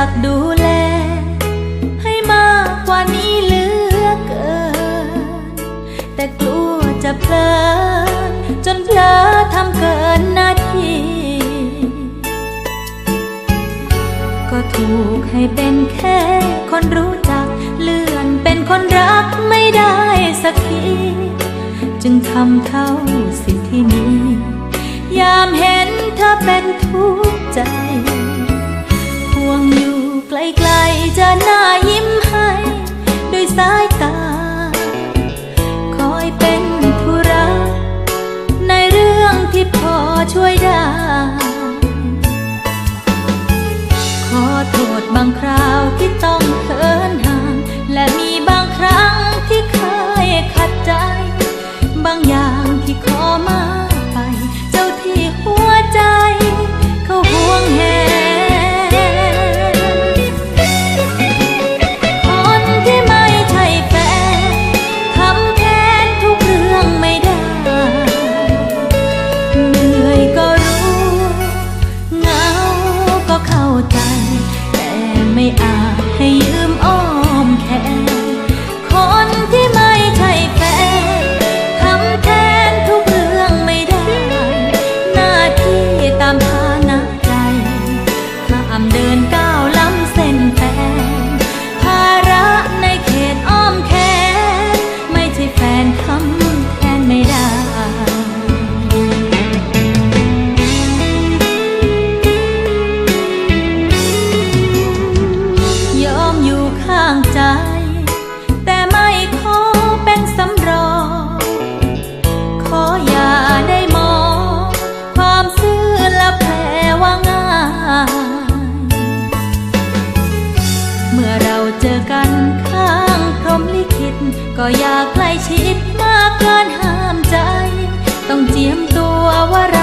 ากดูแล ให้มากกว่านี้เหลือเกิน แต่กลัวจะเพลินจนเพลอทำเกินหน้าที่ ก็ถูกให้เป็นแค่คนรู้จัก เลื่อนเป็นคนรักไม่ได้สักที จึงทำเท่าสิ่งที่มี ยามเห็นเธอเป็นทุกข์ใจ ไกลๆจะน่า ก็อยากใกล้ชิดมากเกินห้ามใจ ต้องเจียมตัวว่า